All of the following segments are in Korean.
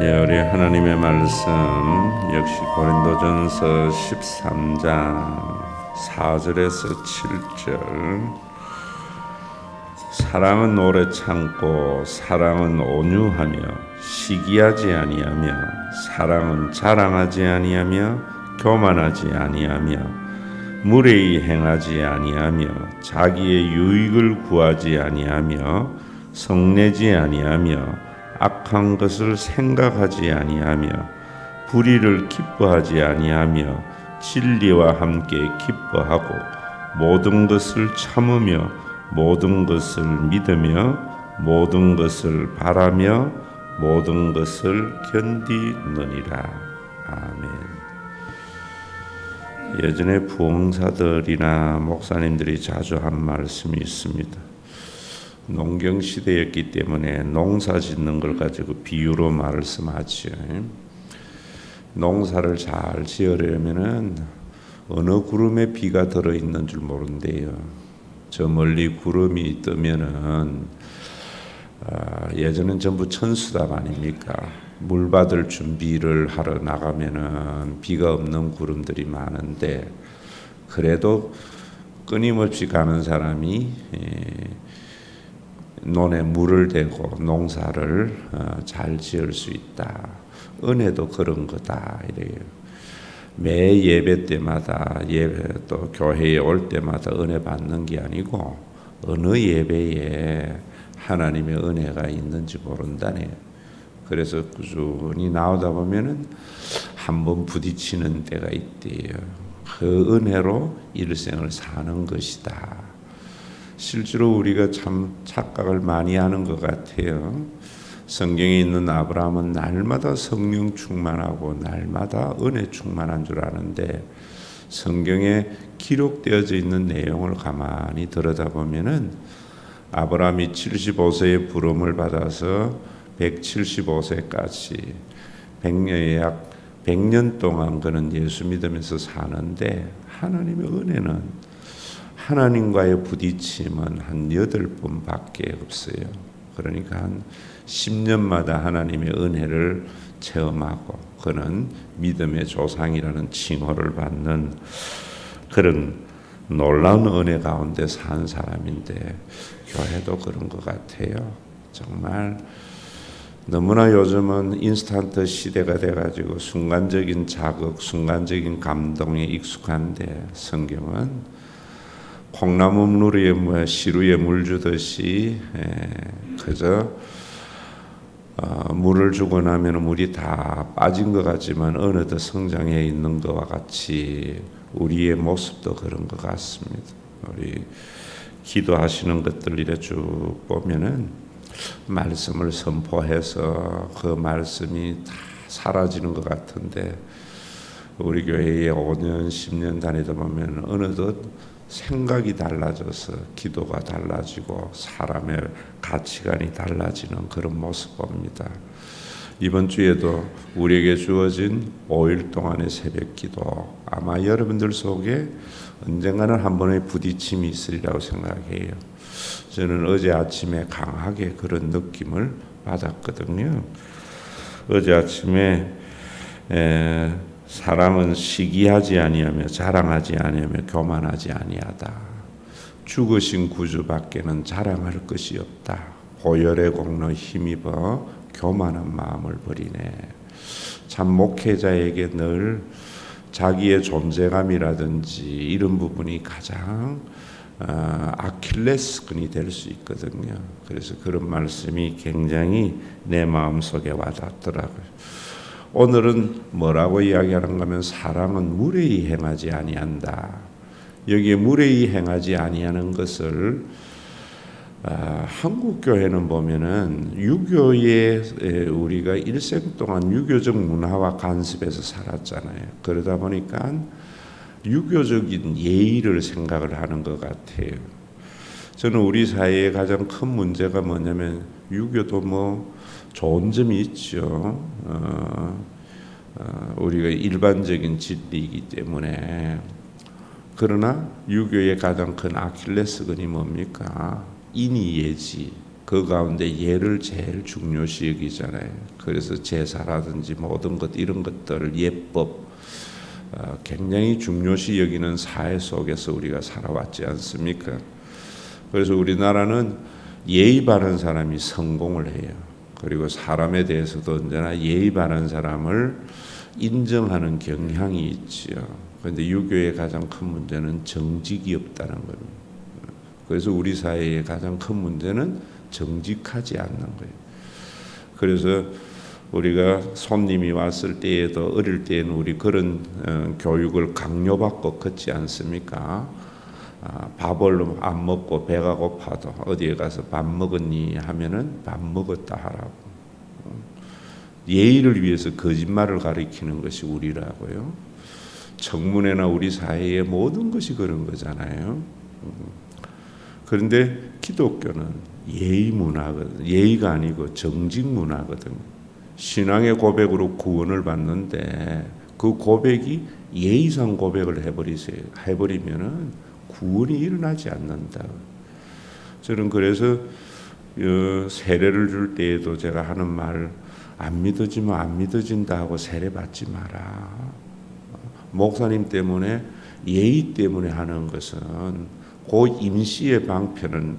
예, 우리 하나님의 말씀 역시 고린도전서 13장 4절에서 7절. 사랑은 오래 참고 사랑은 온유하며 시기하지 아니하며 사랑은 자랑하지 아니하며 교만하지 아니하며 무례히 행하지 아니하며 자기의 유익을 구하지 아니하며 성내지 아니하며 악한 것을 생각하지 아니하며 불의를 기뻐하지 아니하며 진리와 함께 기뻐하고 모든 것을 참으며 모든 것을 믿으며 모든 것을 바라며 모든 것을 견디느니라 아멘. 예전에 부흥사들이나 목사님들이 자주 한 말씀이 있습니다. 농경 시대였기 때문에 농사 짓는 걸 가지고 비유로 말씀하죠. 농사를 잘 지으려면은 어느 구름에 비가 들어 있는 줄 모른대요. 저 멀리 구름이 뜨면은 아, 예전엔 전부 천수답 아닙니까? 물 받을 준비를 하러 나가면은 비가 없는 구름들이 많은데 그래도 끊임없이 가는 사람이 에, 논에 물을 대고 농사를 어, 잘 지을 수 있다. 은혜도 그런 거다 이래요. 매 예배 때마다 예배 또 교회에 올 때마다 은혜 받는 게 아니고 어느 예배에 하나님의 은혜가 있는지 모른다네요. 그래서 꾸준히 나오다 보면은 한 번 부딪히는 때가 있대요. 그 은혜로 일생을 사는 것이다. 실제로 우리가 참 착각을 많이 하는 것 같아요. 성경에 있는 아브라함은 날마다 성령 충만하고 날마다 은혜 충만한 줄 아는데 성경에 기록되어져 있는 내용을 가만히 들여다보면은 아브라함이 75세의 부름을 받아서 175세까지 100년 약 100년 동안 그는 예수 믿으면서 사는데 하나님의 은혜는 하나님과의 부딪힘은 한 여덟 번밖에 없어요. 그러니까 한 10년마다 하나님의 은혜를 체험하고 그는 믿음의 조상이라는 칭호를 받는 그런 놀라운 은혜 가운데 산 사람인데 교회도 그런 것 같아요. 정말 너무나 요즘은 인스턴트 시대가 돼가지고 순간적인 자극, 순간적인 감동에 익숙한데 성경은 콩나무 누리에 뭐 시루에 물 주듯이 그저 어, 물을 주고 나면 물이 다 빠진 것 같지만 어느덧 성장해 있는 것과 같이 우리의 모습도 그런 것 같습니다. 우리 기도하시는 것들 이래 쭉 보면은 말씀을 선포해서 그 말씀이 다 사라지는 것 같은데 우리 교회에 5년 10년 다니다 보면 어느덧 생각이 달라져서 기도가 달라지고 사람의 가치관이 달라지는 그런 모습 봅니다. 이번 주에도 우리에게 주어진 5일 동안의 새벽 기도 아마 여러분들 속에 언젠가는 한 번의 부딪힘이 있으리라고 생각해요. 저는 어제 아침에 강하게 그런 느낌을 받았거든요. 어제 아침에 에, 사람은 시기하지 아니하며 자랑하지 아니하며 교만하지 아니하다. 죽으신 구주 밖에는 자랑할 것이 없다. 보혈의 공로 힘입어 교만한 마음을 버리네. 참 목회자에게 늘 자기의 존재감이라든지 이런 부분이 가장 어, 아킬레스건이 될 수 있거든요. 그래서 그런 말씀이 굉장히 내 마음 속에 와닿더라고요. 오늘은 뭐라고 이야기하는가 하면 사랑은 무례히 행하지 아니한다. 여기에 무례히 행하지 아니하는 것을 아, 한국 교회는 보면은 유교에 우리가 일생 동안 유교적 문화와 간섭해서 살았잖아요. 그러다 보니까 유교적인 예의를 생각을 하는 것 같아요. 저는 우리 사회의 가장 큰 문제가 뭐냐면 유교도 뭐 좋은 점이 있죠. 어, 어, 우리가 일반적인 진리이기 때문에 그러나 유교의 가장 큰 아킬레스건이 뭡니까? 인이예지 그 가운데 예를 제일 중요시 여기잖아요. 그래서 제사라든지 모든 것 이런 것들을 예법 어, 굉장히 중요시 여기는 사회 속에서 우리가 살아왔지 않습니까? 그래서 우리나라는 예의 바른 사람이 성공을 해요. 그리고 사람에 대해서도 언제나 예의 바른 사람을 인정하는 경향이 있지요. 그런데 유교의 가장 큰 문제는 정직이 없다는 겁니다. 그래서 우리 사회의 가장 큰 문제는 정직하지 않는 거예요. 그래서 우리가 손님이 왔을 때에도 어릴 때에는 우리 그런 어, 교육을 강요받고 걷지 않습니까? 아, 밥을 안 먹고 배가 고파도 어디에 가서 밥 먹었니 하면은 밥 먹었다 하라고. 예의를 위해서 거짓말을 가리키는 것이 우리라고요. 청문회나 우리 사회의 모든 것이 그런 거잖아요. 그런데 기독교는 예의 문화거든. 예의가 아니고 정직 문화거든. 신앙의 고백으로 구원을 받는데 그 고백이 예의상 고백을 해버리세요. 해버리면은 구원이 일어나지 않는다. 저는 그래서 어, 세례를 줄 때에도 제가 하는 말 안 믿어지면 안 믿어진다 하고 세례 받지 마라. 목사님 때문에 예의 때문에 하는 것은 그 임시의 방편은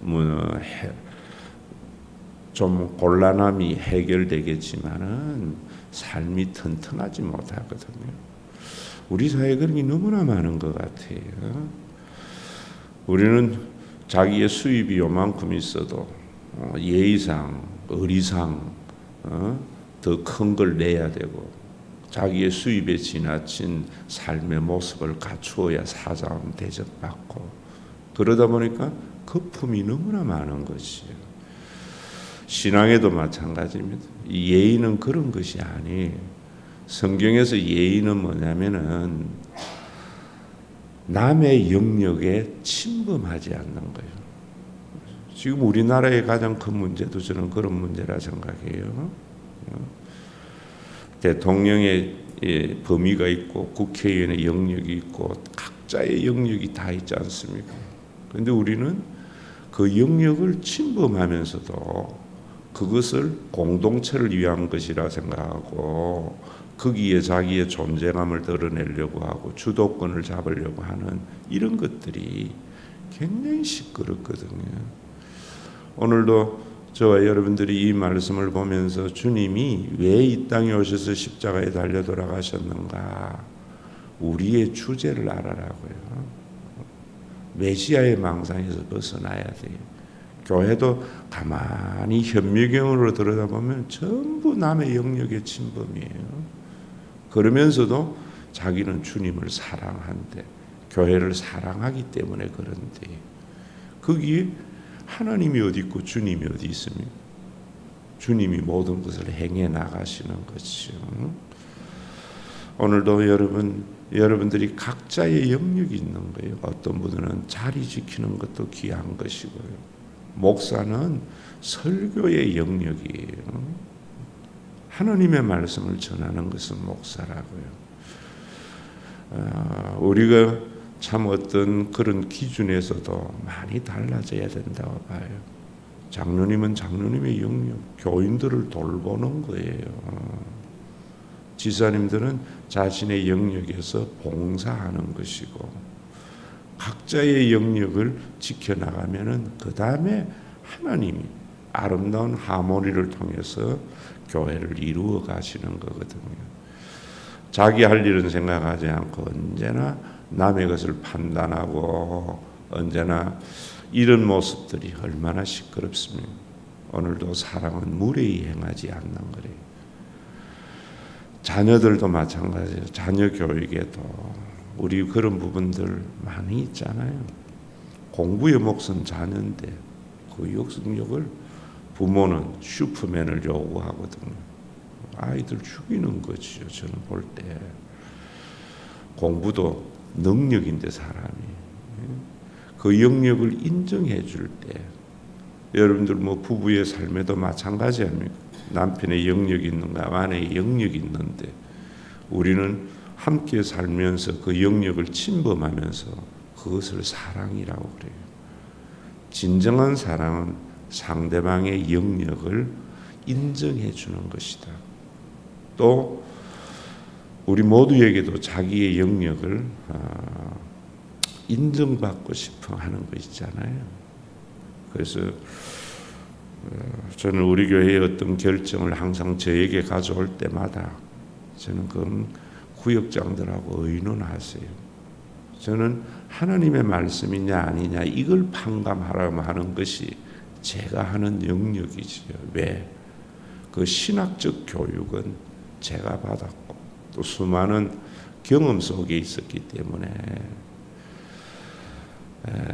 뭐 좀 곤란함이 해결되겠지만은 삶이 튼튼하지 못하거든요. 우리 사회 그런 게 너무나 많은 것 같아요. 우리는 자기의 수입이 요만큼 있어도 어, 예의상, 의리상 어, 더큰 걸 내야 되고 자기의 수입에 지나친 삶의 모습을 갖추어야 사장 대접받고 그러다 보니까 거품이 너무나 많은 것이에요. 신앙에도 마찬가지입니다. 예의는 그런 것이 아니에요. 성경에서 예의는 뭐냐면은 남의 영역에 침범하지 않는 거예요. 지금 우리나라의 가장 큰 문제도 저는 그런 문제라 생각해요. 대통령의 범위가 있고 국회의원의 영역이 있고 각자의 영역이 다 있지 않습니까? 그런데 우리는 그 영역을 침범하면서도 그것을 공동체를 위한 것이라 생각하고 거기에 자기의 존재감을 드러내려고 하고 주도권을 잡으려고 하는 이런 것들이 굉장히 시끄럽거든요. 오늘도 저와 여러분들이 이 말씀을 보면서 주님이 왜 이 땅에 오셔서 십자가에 달려 돌아가셨는가 우리의 주제를 알아라고요. 메시아의 망상에서 벗어나야 돼요. 교회도 가만히 현미경으로 들여다보면 전부 남의 영역의 침범이에요. 그러면서도 자기는 주님을 사랑한대. 교회를 사랑하기 때문에 그런데 거기에 하나님이 어디 있고 주님이 어디 있습니까? 주님이 모든 것을 행해 나가시는 것이죠. 오늘도 여러분 여러분들이 각자의 영역이 있는 거예요. 어떤 분들은 자리 지키는 것도 귀한 것이고요. 목사는 설교의 영역이에요. 하나님의 말씀을 전하는 것은 목사라고요. 어, 우리가 참 어떤 그런 기준에서도 많이 달라져야 된다고 봐요. 장로님은 장로님의 영역, 교인들을 돌보는 거예요. 지사님들은 자신의 영역에서 봉사하는 것이고 각자의 영역을 지켜나가면은 그 다음에 하나님이 아름다운 하모니를 통해서 교회를 이루어 가시는 거거든요. 자기 할 일은 생각하지 않고 언제나 남의 것을 판단하고 언제나 이런 모습들이 얼마나 시끄럽습니까? 오늘도 사랑은 무례히 행하지 않는 거래요. 자녀들도 마찬가지예요. 자녀 교육에도 우리 그런 부분들 많이 있잖아요. 공부의 몫은 자녀인데 그 역성력을 부모는 슈퍼맨을 요구하거든요. 아이들 죽이는 거죠. 저는 볼 때. 공부도 능력인데 사람이. 그 영역을 인정해 줄 때. 여러분들 뭐 부부의 삶에도 마찬가지 아닙니까? 남편의 영역이 있는가, 아내의 영역이 있는데 우리는 함께 살면서 그 영역을 침범하면서 그것을 사랑이라고 그래요. 진정한 사랑은 상대방의 영역을 인정해 주는 것이다. 또 우리 모두에게도 자기의 영역을 어, 인정받고 싶어 하는 거 있잖아요. 그래서 어, 저는 우리 교회의 어떤 결정을 항상 저에게 가져올 때마다 저는 그 구역장들하고 의논하세요. 저는 하나님의 말씀이냐 아니냐 이걸 판감하라고 하는 것이 제가 하는 영역이지요. 왜? 그 신학적 교육은 제가 받았고 또 수많은 경험 속에 있었기 때문에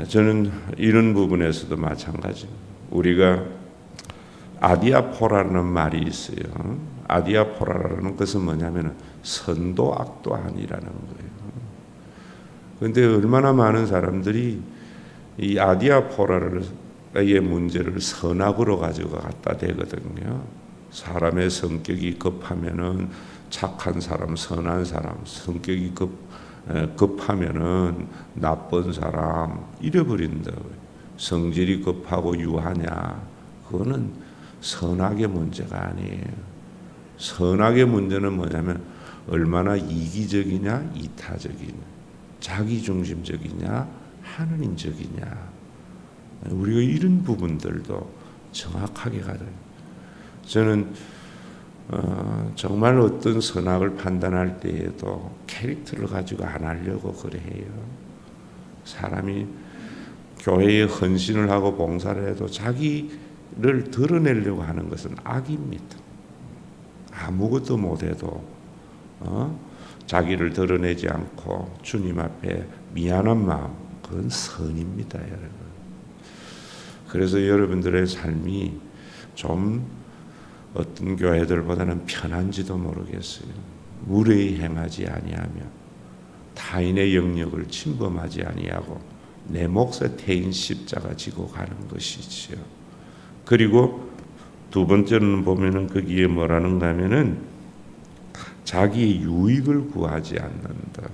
저는 이런 부분에서도 마찬가지. 우리가 아디아포라는 말이 있어요. 아디아포라라는 것은 뭐냐면 선도 악도 아니라는 거예요. 그런데 얼마나 많은 사람들이 이 아디아포라 의 문제를 선악으로 가지고 갖다 대거든요. 사람의 성격이 급하면은 착한 사람, 선한 사람, 성격이 급 급하면은 나쁜 사람 잃어버린다. 성질이 급하고 유하냐? 그거는 선악의 문제가 아니에요. 선악의 문제는 뭐냐면 얼마나 이기적이냐, 이타적이냐, 자기중심적이냐, 하느님적이냐. 우리가 이런 부분들도 정확하게 가야 저는 어, 정말 어떤 선악을 판단할 때에도 캐릭터를 가지고 안 하려고 그래요. 사람이 교회에 헌신을 하고 봉사를 해도 자기를 드러내려고 하는 것은 악입니다. 아무것도 못해도 어? 자기를 드러내지 않고 주님 앞에 미안한 마음 그건 선입니다, 여러분. 그래서 여러분들의 삶이 좀 어떤 교회들보다는 편한지도 모르겠어요. 무례히 행하지 아니하며 타인의 영역을 침범하지 아니하고 내 몫의 태인 십자가 지고 가는 것이지요. 그리고 두 번째는 보면은 거기에 뭐라는가 하면은 자기의 유익을 구하지 않는다.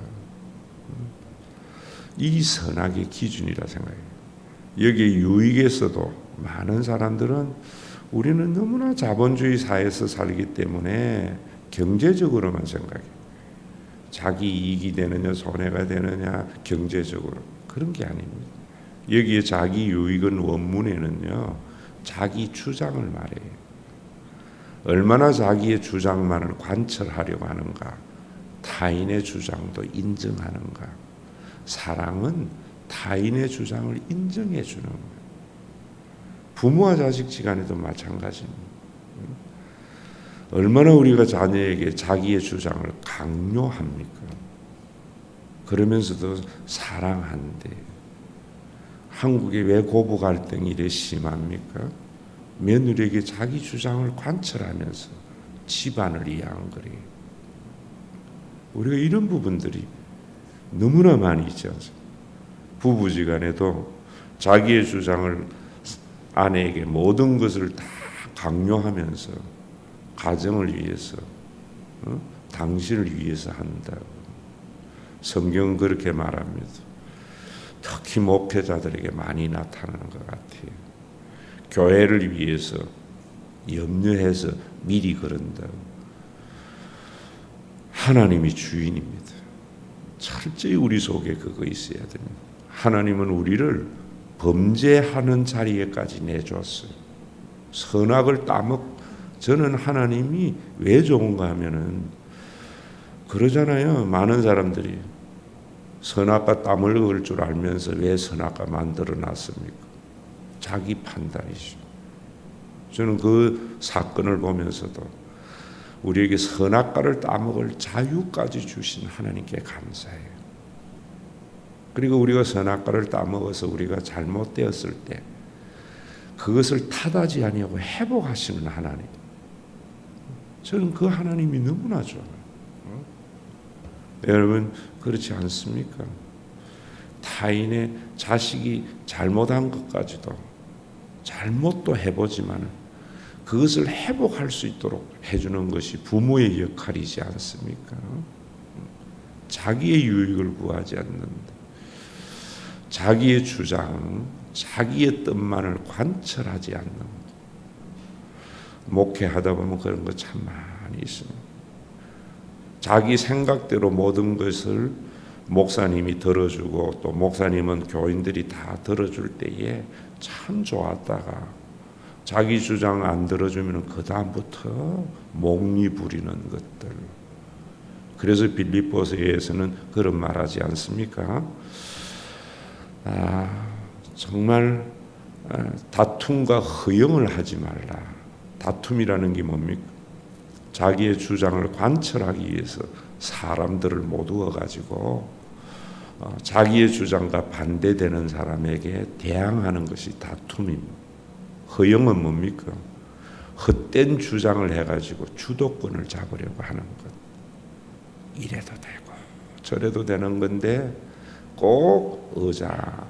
이 선악의 기준이라 생각해요. 여기 유익에서도 많은 사람들은 우리는 너무나 자본주의 사회에서 살기 때문에 경제적으로만 생각해. 자기 이익이 되느냐 손해가 되느냐 경제적으로 그런 게 아닙니다. 여기에 자기 유익은 원문에는요 자기 주장을 말해요. 얼마나 자기의 주장만을 관철하려고 하는가, 타인의 주장도 인정하는가. 사랑은 타인의 주장을 인정해 주는 거예요. 부모와 자식 시간에도 마찬가지입니다. 얼마나 우리가 자녀에게 자기의 주장을 강요합니까? 그러면서도 사랑한대. 한국에 왜 고부 갈등이 이래 심합니까? 며느리에게 자기 주장을 관철하면서 집안을 이해한 거래요. 우리가 이런 부분들이 너무나 많이 있지 않습니까? 부부지간에도 자기의 주장을 아내에게 모든 것을 다 강요하면서 가정을 위해서 어? 당신을 위해서 한다. 성경은 그렇게 말합니다. 특히 목회자들에게 많이 나타나는 것 같아요. 교회를 위해서 염려해서 미리 그런다. 하나님이 주인입니다. 철저히 우리 속에 그거 있어야 됩니다. 하나님은 우리를 범죄하는 자리에까지 내줬어요. 선악을 따먹 저는 하나님이 왜 좋은가 하면은 그러잖아요. 많은 사람들이 선악과 땀을 먹을 줄 알면서 왜 선악과 만들어 놨습니까? 자기 판단이죠. 저는 그 사건을 보면서도 우리에게 선악과를 따먹을 자유까지 주신 하나님께 감사해요. 그리고 우리가 선악과를 따먹어서 우리가 잘못되었을 때 그것을 탓하지 아니하고 회복하시는 하나님. 저는 그 하나님이 너무나 좋아요. 어? 여러분 그렇지 않습니까? 타인의 자식이 잘못한 것까지도 잘못도 해보지만 그것을 회복할 수 있도록 해주는 것이 부모의 역할이지 않습니까? 자기의 유익을 구하지 않는다. 자기의 주장, 자기의 뜻만을 관철하지 않는 것. 목회하다 보면 그런 거 참 많이 있습니다. 자기 생각대로 모든 것을 목사님이 들어주고 또 목사님은 교인들이 다 들어줄 때에 참 좋았다가 자기 주장 안 들어주면 그 다음부터 목리 부리는 것들. 그래서 빌립보서에서는 그런 말하지 않습니까? 아, 정말 아, 다툼과 허영을 하지 말라. 다툼이라는 게 뭡니까? 자기의 주장을 관철하기 위해서 사람들을 모두어 가지고 어, 자기의 주장과 반대되는 사람에게 대항하는 것이 다툼입니다. 허영은 뭡니까? 헛된 주장을 해가지고 주도권을 잡으려고 하는 것. 이래도 되고 저래도 되는 건데 꼭 의자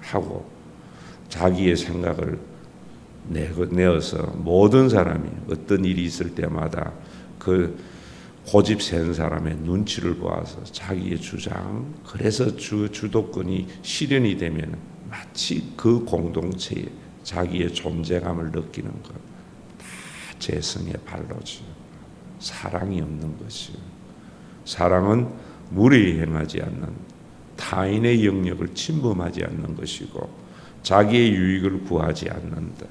하고 자기의 생각을 내어서 모든 사람이 어떤 일이 있을 때마다 그 고집 센 사람의 눈치를 보아서 자기의 주장 그래서 주 주도권이 실현이 되면 마치 그 공동체에 자기의 존재감을 느끼는 것 다 재성의 발로지 사랑이 없는 것이요. 사랑은 무례히 행하지 않는 타인의 영역을 침범하지 않는 것이고 자기의 유익을 구하지 않는다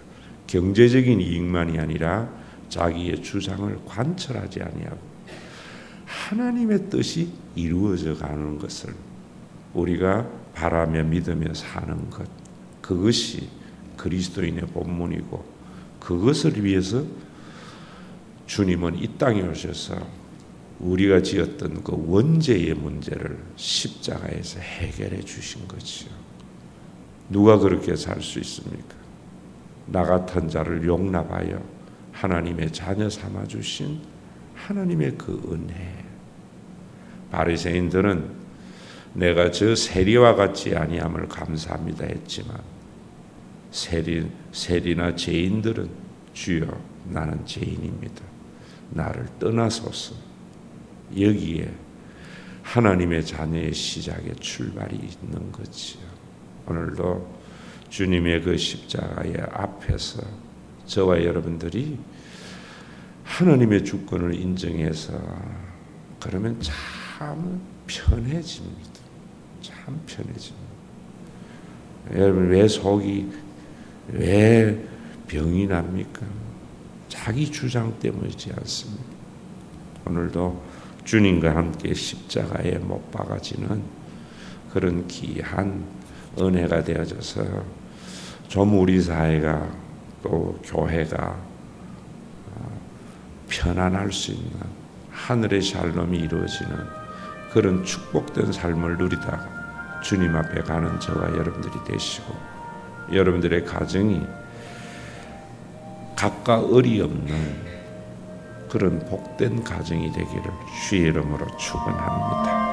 경제적인 이익만이 아니라 자기의 주장을 관철하지 아니하고 하나님의 뜻이 이루어져 가는 것을 우리가 바라며 믿으며 사는 것 그것이 그리스도인의 본문이고 그것을 위해서 주님은 이 땅에 오셔서 우리가 지었던 그 원죄의 문제를 십자가에서 해결해 주신 거지요. 누가 그렇게 살 수 있습니까? 나 같은 자를 용납하여 하나님의 자녀 삼아 주신 하나님의 그 은혜. 바리새인들은 내가 저 세리와 같지 아니함을 감사합니다 했지만 세리 세리나 죄인들은 주여 나는 죄인입니다. 나를 떠나소서. 여기에 하나님의 자녀의 시작의 출발이 있는 거지요. 오늘도 주님의 그 십자가의 앞에서 저와 여러분들이 하나님의 주권을 인정해서 그러면 참 편해집니다. 참 편해집니다. 여러분 왜 속이 왜 병이 납니까? 자기 주장 때문이지 않습니까? 오늘도 주님과 함께 십자가에 못 박아지는 그런 귀한 은혜가 되어져서 좀 우리 사회가 또 교회가 편안할 수 있는 하늘의 샬롬이 이루어지는 그런 축복된 삶을 누리다가 주님 앞에 가는 저와 여러분들이 되시고 여러분들의 가정이 각과 의리 없는 그런 복된 가정이 되기를 주의 이름으로 축원합니다.